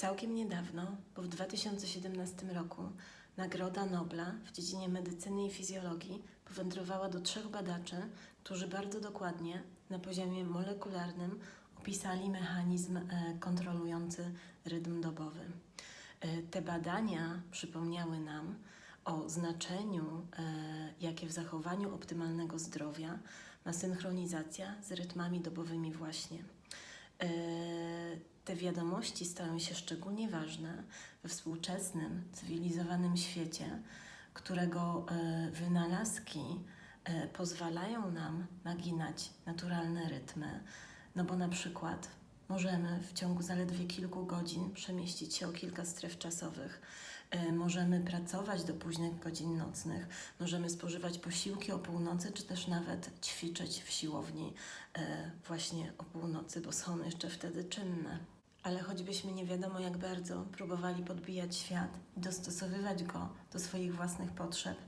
Całkiem niedawno, bo w 2017 roku, Nagroda Nobla w dziedzinie medycyny i fizjologii powędrowała do trzech badaczy, którzy bardzo dokładnie na poziomie molekularnym opisali mechanizm e, kontrolujący rytm dobowy. E, Te badania przypomniały nam o znaczeniu, e, jakie w zachowaniu optymalnego zdrowia ma synchronizacja z rytmami dobowymi właśnie. E, Te wiadomości stają się szczególnie ważne we współczesnym, cywilizowanym świecie, którego e, wynalazki e, pozwalają nam naginać naturalne rytmy. No bo na przykład możemy w ciągu zaledwie kilku godzin przemieścić się o kilka stref czasowych. E, Możemy pracować do późnych godzin nocnych, możemy spożywać posiłki o północy, czy też nawet ćwiczyć w siłowni e, właśnie o północy, bo są jeszcze wtedy czynne. Ale choćbyśmy nie wiadomo jak bardzo próbowali podbijać świat i dostosowywać go do swoich własnych potrzeb,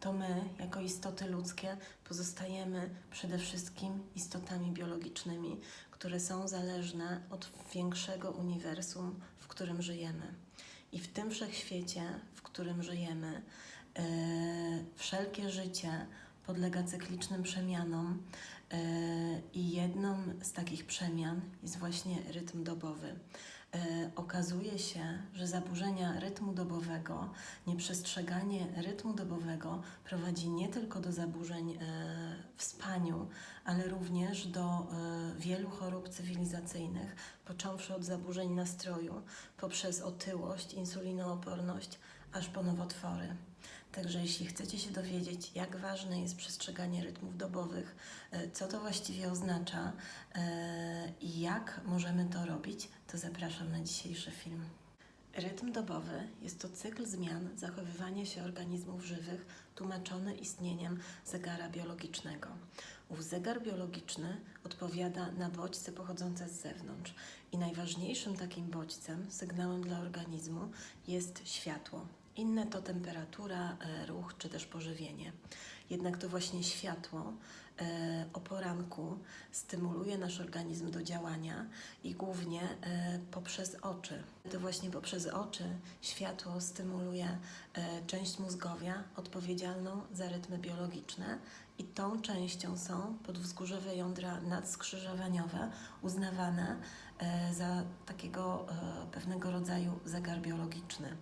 to my, jako istoty ludzkie, pozostajemy przede wszystkim istotami biologicznymi, które są zależne od większego uniwersum, w którym żyjemy. I w tym wszechświecie, w którym żyjemy, e, wszelkie życie podlega cyklicznym przemianom e, i jedną z takich przemian jest właśnie rytm dobowy. E, okazuje się, że zaburzenia rytmu dobowego, nieprzestrzeganie rytmu dobowego prowadzi nie tylko do zaburzeń e, w spaniu, ale również do e, wielu chorób cywilizacyjnych, począwszy od zaburzeń nastroju, poprzez otyłość, insulinooporność, aż po nowotwory. Także jeśli chcecie się dowiedzieć, jak ważne jest przestrzeganie rytmów dobowych, e, co to właściwie oznacza e, i jak możemy to robić, to zapraszam na dzisiejszy film. Rytm dobowy jest to cykl zmian zachowywania się organizmów żywych, tłumaczony istnieniem zegara biologicznego. Ów zegar biologiczny odpowiada na bodźce pochodzące z zewnątrz i najważniejszym takim bodźcem, sygnałem dla organizmu jest światło. Inne to temperatura, e, ruch czy też pożywienie. Jednak to właśnie światło o poranku stymuluje nasz organizm do działania i głównie e, poprzez oczy. To właśnie poprzez oczy światło stymuluje e, część mózgowia odpowiedzialną za rytmy biologiczne i tą częścią są podwzgórzowe jądra nadskrzyżowaniowe uznawane e, za takiego e, pewnego rodzaju zegar biologiczny.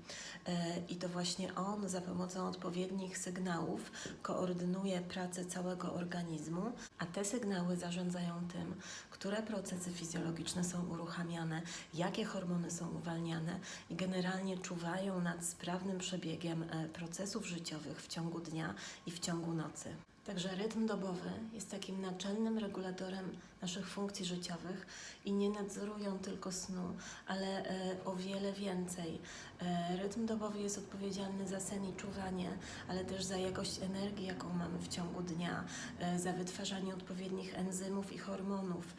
E, I to właśnie on za pomocą odpowiednich sygnałów koordynuje pracę całego organizmu, a te sygnały zarządzają tym, które procesy fizjologiczne są uruchamiane, jakie hormony są uwalniane i generalnie czuwają nad sprawnym przebiegiem e, procesów życiowych w ciągu dnia i w ciągu nocy. Także rytm dobowy jest takim naczelnym regulatorem naszych funkcji życiowych i nie nadzorują tylko snu, ale e, o wiele więcej. E, rytm dobowy jest odpowiedzialny za sen i czuwanie, ale też za jakość energii, jaką mamy w ciągu dnia, e, za wytwarzanie odpowiednich enzymów i hormonów,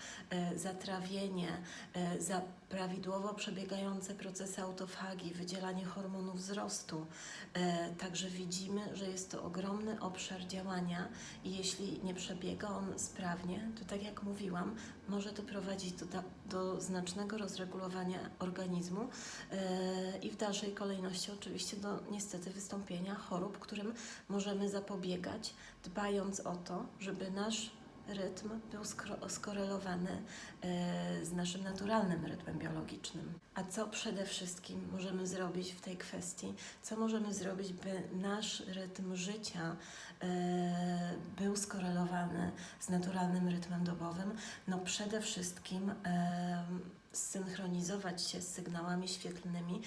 za trawienie, za prawidłowo przebiegające procesy autofagii, wydzielanie hormonów wzrostu. Także widzimy, że jest to ogromny obszar działania i jeśli nie przebiega on sprawnie, to tak jak mówiłam, może to prowadzić do, do znacznego rozregulowania organizmu e, i w dalszej kolejności oczywiście do niestety wystąpienia chorób, którym możemy zapobiegać, dbając o to, żeby nasz rytm był skorelowany e, z naszym naturalnym rytmem biologicznym. A co przede wszystkim możemy zrobić w tej kwestii? Co możemy zrobić, by nasz rytm życia był skorelowany z naturalnym rytmem dobowym? No przede wszystkim zsynchronizować się z sygnałami świetlnymi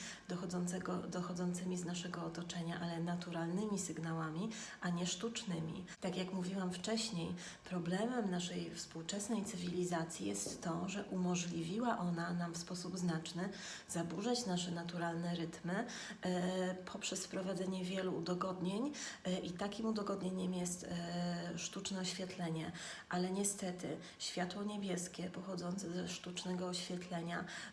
dochodzącymi z naszego otoczenia, ale naturalnymi sygnałami, a nie sztucznymi. Tak jak mówiłam wcześniej, problemem naszej współczesnej cywilizacji jest to, że umożliwiła ona nam w sposób znaczny zaburzać nasze naturalne rytmy e, poprzez wprowadzenie wielu udogodnień e, i takim udogodnieniem jest e, sztuczne oświetlenie. Ale niestety światło niebieskie pochodzące ze sztucznego oświetlenia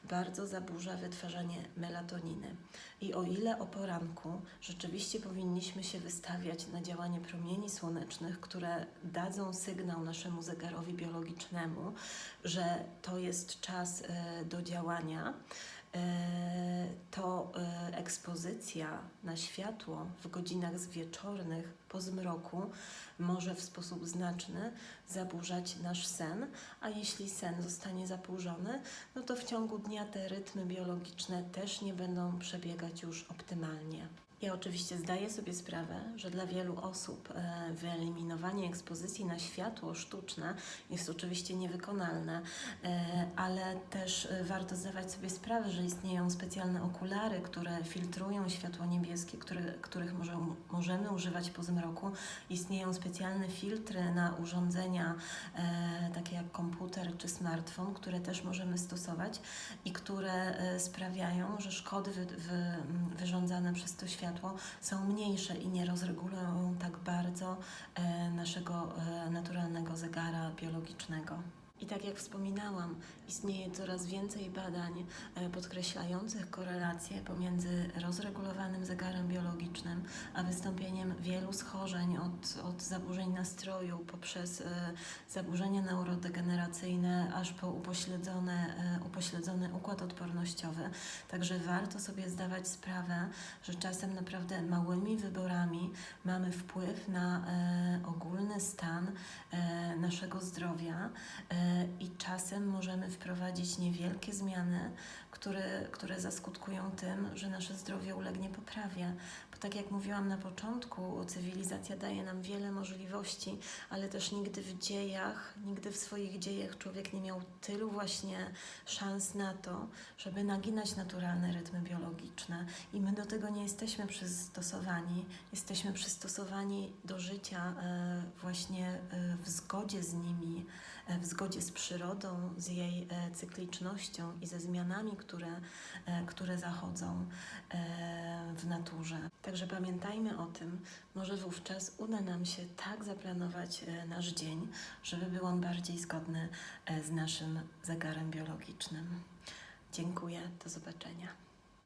bardzo zaburza wytwarzanie melatoniny. I o ile o poranku rzeczywiście powinniśmy się wystawiać na działanie promieni słonecznych, które dadzą sygnał naszemu zegarowi biologicznemu, że to jest czas e, do działania, e, ekspozycja na światło w godzinach wieczornych po zmroku może w sposób znaczny zaburzać nasz sen, a jeśli sen zostanie zaburzony, no to w ciągu dnia te rytmy biologiczne też nie będą przebiegać już optymalnie. Ja oczywiście zdaję sobie sprawę, że dla wielu osób e, wyeliminowanie ekspozycji na światło sztuczne jest oczywiście niewykonalne, e, ale też e, warto zdawać sobie sprawę, że istnieją specjalne okulary, które filtrują światło niebieskie, które, których może, możemy używać po zmroku. Istnieją specjalne filtry na urządzenia takie jak komputer czy smartfon, które też możemy stosować i które sprawiają, że szkody wy, wy, wyrządzane przez to światło są mniejsze i nie rozregulują tak bardzo e, naszego e, naturalnego zegara biologicznego. I tak jak wspominałam, istnieje coraz więcej badań e, podkreślających korelację pomiędzy rozregulowanym zegarem biologicznym, a wystąpieniem wielu schorzeń od, od zaburzeń nastroju poprzez e, zaburzenia neurodegeneracyjne, aż po upośledzone, e, upośledzony układ odpornościowy. Także warto sobie zdawać sprawę, że czasem naprawdę małymi wyborami mamy wpływ na ogólny stan naszego zdrowia e, i czasem możemy wprowadzić niewielkie zmiany, które, które zaskutkują tym, że nasze zdrowie ulegnie poprawie. Tak jak mówiłam na początku, cywilizacja daje nam wiele możliwości, ale też nigdy w dziejach, nigdy w swoich dziejach człowiek nie miał tylu właśnie szans na to, żeby naginać naturalne rytmy biologiczne. I my do tego nie jesteśmy przystosowani. Jesteśmy przystosowani do życia e, właśnie e, w zgodzie z nimi, e, w zgodzie z przyrodą, z jej cyklicznością i ze zmianami, które, które zachodzą w naturze. Także pamiętajmy o tym, może wówczas uda nam się tak zaplanować e, nasz dzień, żeby był on bardziej zgodny e, z naszym zegarem biologicznym. Dziękuję, do zobaczenia.